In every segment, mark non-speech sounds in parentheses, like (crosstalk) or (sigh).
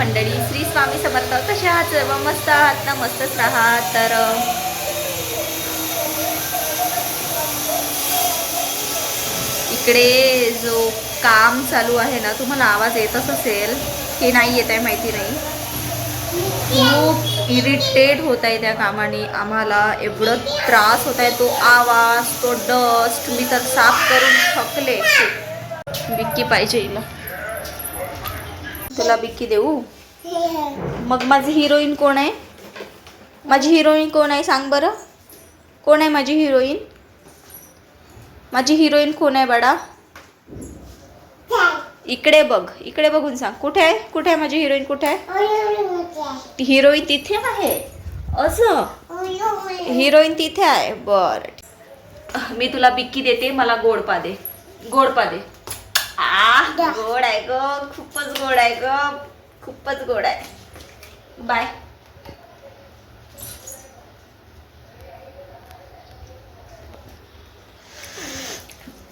मंडळी श्री स्वामी समर्थ. कसे आहात सर्व? मस्त आहात ना? मस्तच राहा तर इकडे जो काम चालू आहे ना तुम्हाला आवाज येतच असेल की नाही येत आहे माहिती नाही. खूप इरिटेट होत आहे त्या कामाने. आम्हाला एवढं त्रास होत आहे. तो आवाज तो डस्ट मी तर साफ करून थकले. बिक्की पाहिजे हिला. तुला बिक्की देऊ. मग माझी हिरोईन कोण आहे? माझी हिरोईन कोण आहे सांग बरं? कोण आहे माझी हिरोईन? माझी हिरोईन कोण आहे बाळा? इकडे बघ इकडे बघून सांग. कुठे आहे? कुठे आहे माझी हिरोईन? कुठे आहे? हिरोईन तिथे आहे. असं? हिरोईन तिथे आहे. बर. मी तुला बिक्की देते मला गोड पा दे. गोड पा दे. आ गोड आहे ग. खूपच गोड आहे ग. खूपच गोड आहे. बाय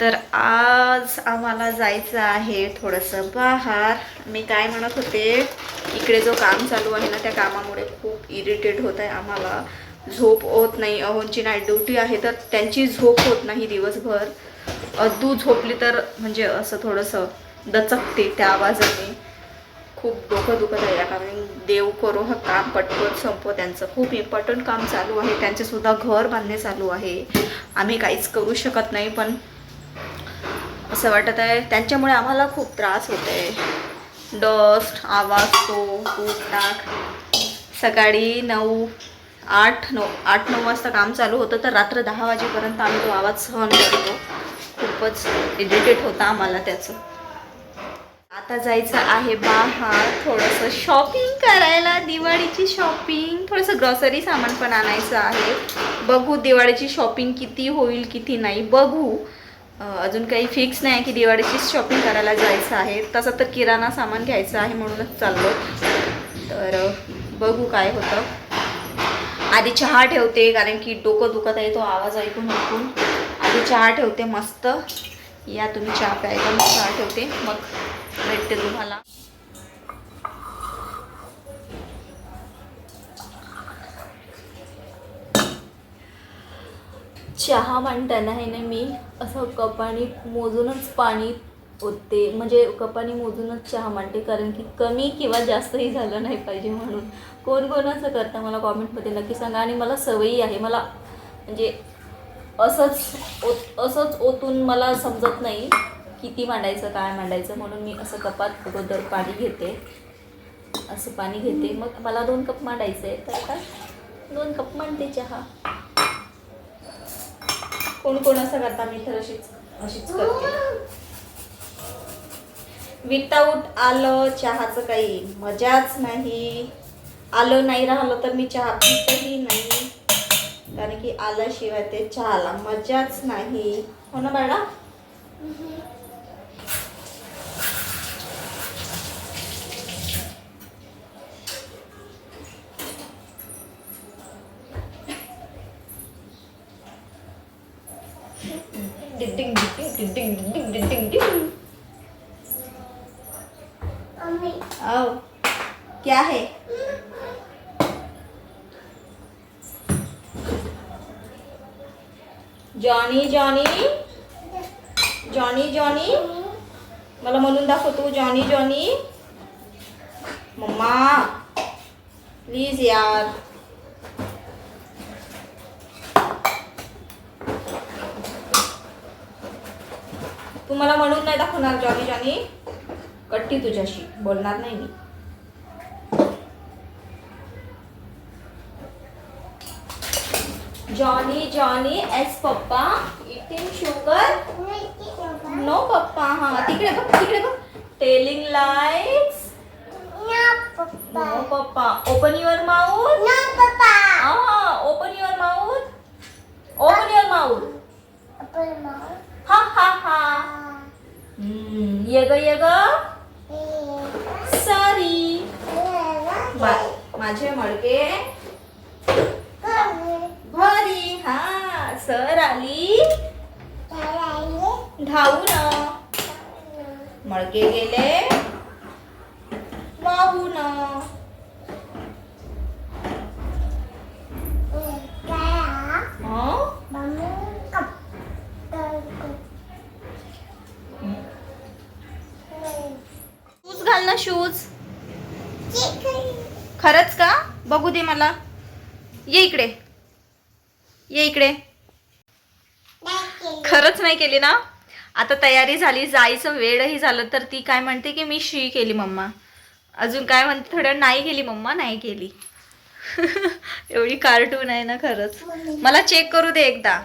तर आज आम्हाला जायचं आहे थोडंसं बाहेर. मी काय म्हणत होते इकडे जो काम चालू आहे ना त्या कामामुळे खूप इरिटेट होत आहे आम्हाला. झोप होत नाही. अहोंची नाईट ड्युटी आहे तर त्यांची झोप होत नाही दिवसभर. अदू झोपली तर म्हणजे असं थोडंसं दचकते त्या आवाजाने. खूप डोकं दुखत आहे. या कारण देव करो हा काम पटपट संपव त्यांचं खूप इम्पॉर्टंट काम चालू आहे. त्यांचेसुद्धा घर बांधणे चालू आहे. आम्ही काहीच करू शकत नाही पण असं वाटत आहे. त्यांच्यामुळे आम्हाला खूप त्रास होत आहे. डस्ट आवाज तो खूप टाक सकाळी नऊ आठ नऊ आठ नऊ वाजता काम चालू होतं तर रात्र दहा वाजेपर्यंत आम्ही तो आवाज सहन करतो. खूपच इरिटेट होता आम्हाला त्याचं. आता जायचं आहे बाहेर थोडंसं शॉपिंग करायला. दिवाळीची शॉपिंग थोडंसं ग्रॉसरी सामान पण आणायचं आहे. बघू दिवाळीची शॉपिंग किती होईल किती नाही. बघू. अजून काही फिक्स नाही की दिवाळीचीच शॉपिंग करायला जायचं आहे. तसं तर किराणा सामान घ्यायचं आहे म्हणूनच चाललो. तर बघू काय होतं. आधी चहा ठेवते कारण की डोकं दुखत आहे तो आवाज ऐकून ऐकून. आधी चहा ठेवते मस्त. या तुम्ही चहा प्यायला मग चहा ठेवते. मग भेटते तुम्हाला. चहा मांडताना आहे ना मी. असं कपाने मोजूनच पाणी ओतते. म्हणजे कपाने मोजूनच चहा मांडते कारण की कमी किंवा जास्तही झालं नाही पाहिजे म्हणून. कोण कोण असं करतं मला कॉमेंटमध्ये नक्की सांगा. आणि मला सवयी आहे. मला म्हणजे असंच ओत असंच ओतून मला समजत नाही. किती मांडायचं काय मांडायचं म्हणून मी असं कपात अगोदर पाणी घेते. असं पाणी घेते. मग मला दोन कप मांडायचं आहे तर आता दोन कप मांडते चहा. कोण कोण असं करता मी तर अशीच अशीच करते. विदाऊट आलं चहाचं काही मजाच नाही. आलं नाही राहिलं तर मी चहा पितही नाही. कारण की आल्याशिवाय ते चहाला मजाच नाही. हो ना बाळा? ding ding ding ding ding ding mummy आओ क्या है? Johnny Johnny. Johnny Johnny. मला म्हणून दाखव तू जॉनी जॉनी. मम्मा प्लीज यार. तू मला म्हणून नाही दाखवणार जॉनी जॉनी. कट्टी तुझ्याशी. बोलणार नाही मी. Johnny Johnny yes papa. Eating sugar no papa. हा तिकडे बघ तिकडे बघ. Telling likes no papa. Open your mouth हा open your mouth open your mouth हा हम्म, ये ग ये ग सॉरी माझे मडके. भरी हा सर आली. धावून. मडके गेले. पाहू ना हं? शूज घाल ना शूज खरंच का? बघू दे मला. ये इकडे. ये इकडे. खरंच नाही केली ना? आता तयारी झाली जायचं वेळही झालं तर ती काय म्हणते की मी शी केली मम्मा. अजून काय म्हणते? थोडं नाही केली मम्मा नाही केली. (laughs) एवढी कार्टून आहे ना खरंच. मला चेक करू दे एकदा.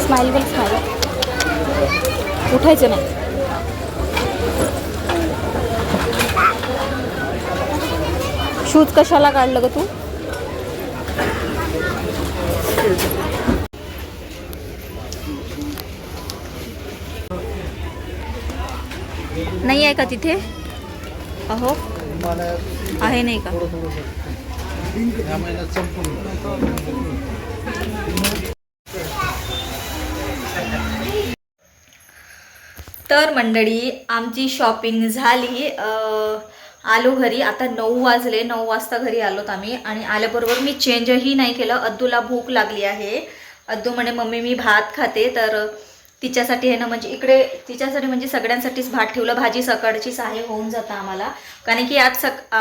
स्माईल बल स्माईल उठायचं नाही. शूज कशाला काढलं ग तू? नाही आहे का तिथे? अहो आहे नाही का? तर मंडळी आमची शॉपिंग झाली. आलो घरी. आता नऊ वाजले. नऊ वाजता घरी आलोत आम्ही. आणि आल्याबरोबर मी चेंजही नाही केलं. अद्दूला भूक लागली आहे. अद्दू म्हणे मम्मी मी भात खाते. तर तिच्यासाठी आहे ना म्हणजे इकडे तिच्यासाठी म्हणजे सगळ्यांसाठीच भात ठेवलं. भाजी सकाळचीच आहे होऊन जातं आम्हाला. कारण की आज सक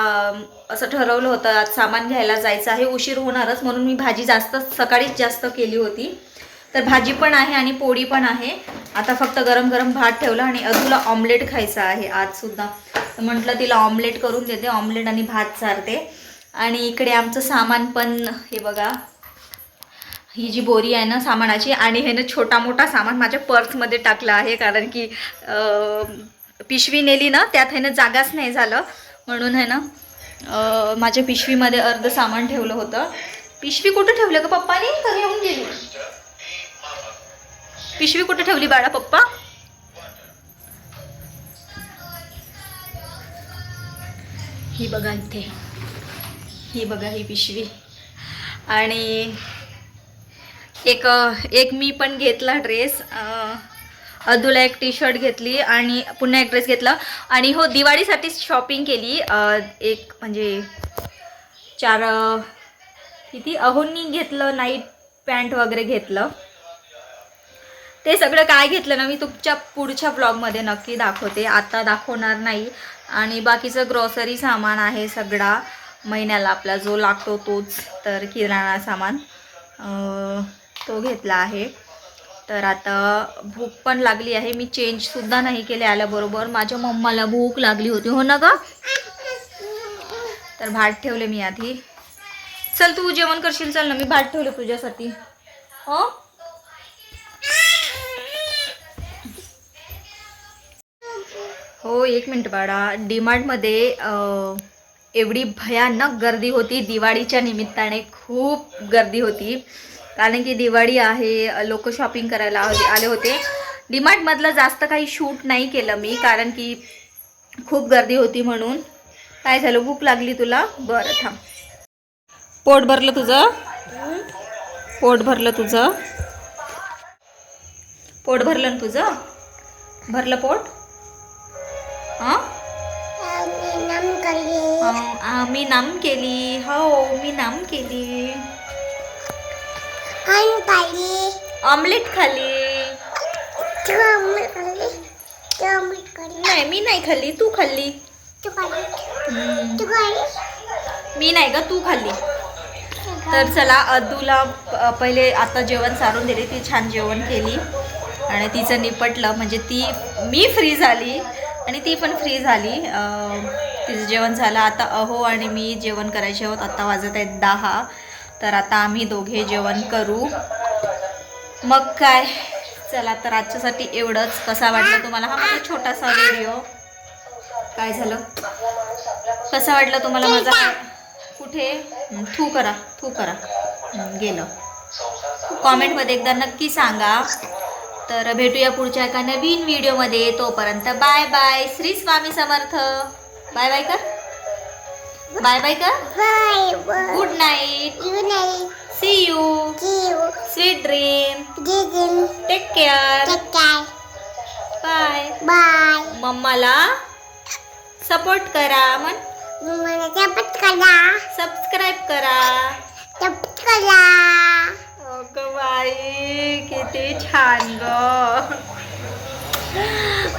असं ठरवलं होतं आज सामान घ्यायला जायचं आहे उशीर होणारच. म्हणून मी भाजी जास्त सकाळीच जास्त केली होती. तर भाजी पण आहे आणि पोळी पण आहे. आता फक्त गरम गरम भात ठेवला आणि अजूला ऑमलेट खायचा आहे आज सुद्धा. तर म्हटलं तिला ऑमलेट करून देते ऑमलेट आणि भात सारते आणि इकडे आमचं सामान पण हे बघा ही जी बोरी आहे ना सामानाची आणि हे ना छोटा मोठा सामान माझ्या पर्समध्ये टाकलं आहे कारण की पिशवी नेली ना त्यात हे ना जागाच नाही झालं. म्हणून आहे ना माझ्या पिशवीमध्ये अर्ध सामान ठेवलं होतं. पिशवी कुठं ठेवलं का पप्पानी? तर येऊन गेली. पिशवी कुठं ठेवली बाळा पप्पा? ही बघा इथे. ही बघा ही पिशवी. आणि एक एक मी पण घेतला ड्रेस अदूला एक टी शर्ट घेतली आणि पुन्हा एक ड्रेस घेतला. आणि हो दिवाळीसाठीच शॉपिंग केली. एक म्हणजे चार किती? अहोंनी घेतलं नाईट पॅन्ट वगैरे घेतलं. ते सगळं काय घेतलं ना मी तुमच्या पुढच्या ब्लॉगमध्ये नक्की दाखवते. आता दाखवणार नाही. आणि बाकीचं ग्रॉसरी सामान आहे सगळा महिन्याला आपला जो लागतो तोच तर किराणा सामान. तो घेतला आहे. तर आता भूक पण लागली आहे. मी चेंजसुद्धा नाही केले आल्याबरोबर माझ्या मम्माला भूक लागली होती. हो ना ग? तर भात ठेवले मी आधी. चल तू जेवण करशील चल ना. मी भात ठेवले तुझ्यासाठी. हो? हो एक मिनिट बाळा. डीमार्टमध्ये एवढी भयानक गर्दी होती. दिवाळीच्या निमित्ताने खूप गर्दी होती. कारण की दिवाळी आहे लोक शॉपिंग करायला आले होते. डीमार्टमधलं जास्त काही शूट नाही केलं मी कारण की खूप गर्दी होती म्हणून. काय झालं? भूक लागली तुला? बरं थांब. पोट भरलं तुझं? पोट भरलं तुझं? पोट भरलं ना तुझं? भरलं पोट? हां? मी नाम केली. हो मी नाम केली. ऑमलेट खाली नाही मी नाही खाल्ली. तू खाल्ली. मी नाही का तू खाल्ली. तर चला अदूला पहिले आता जेवण सारून दिले. ती छान जेवण केली. आणि तिचं निपटलं. म्हणजे ती मी फ्री झाली. आणि ती पण फ्री झाली. तिचं जेवण झालं. आता अहो आणि मी जेवण करायचे आहोत. आता वाजत आहेत दहा. तर आता आम्ही दोघे जेवण करू. मग काय? चला तर आजच्यासाठी एवढंच. कसा वाटलं तुम्हाला हा माझा छोटासा व्हिडिओ काय झालं? कसा वाटलं तुम्हाला माझा कुठे? थू करा थू करा. गेलं. कॉमेंटमध्ये एकदा नक्की सांगा. तर भेटूया पुढच्या एका नवीन व्हिडिओमध्ये तोपर्यंत bye bye. Shri Swami Samarth. Bye bye कर बाय बाय कर. Bye. Good night Good night. See you See you. Sweet dream Didn't take care take care. Bye Bye. मम्माला सपोर्ट करा म्हण मला चपट करा सबस्क्राईब करा चपट करा अगं बाई किती छान ग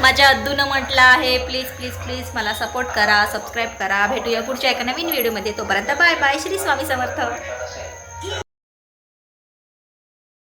माझ्या अद्दूनं म्हटलं आहे प्लीज प्लीज प्लीज मला सपोर्ट करा सबस्क्राईब करा. भेटूया पुढच्या एका नवीन व्हिडिओमध्ये तोपर्यंत बाय बाय श्री स्वामी समर्थ.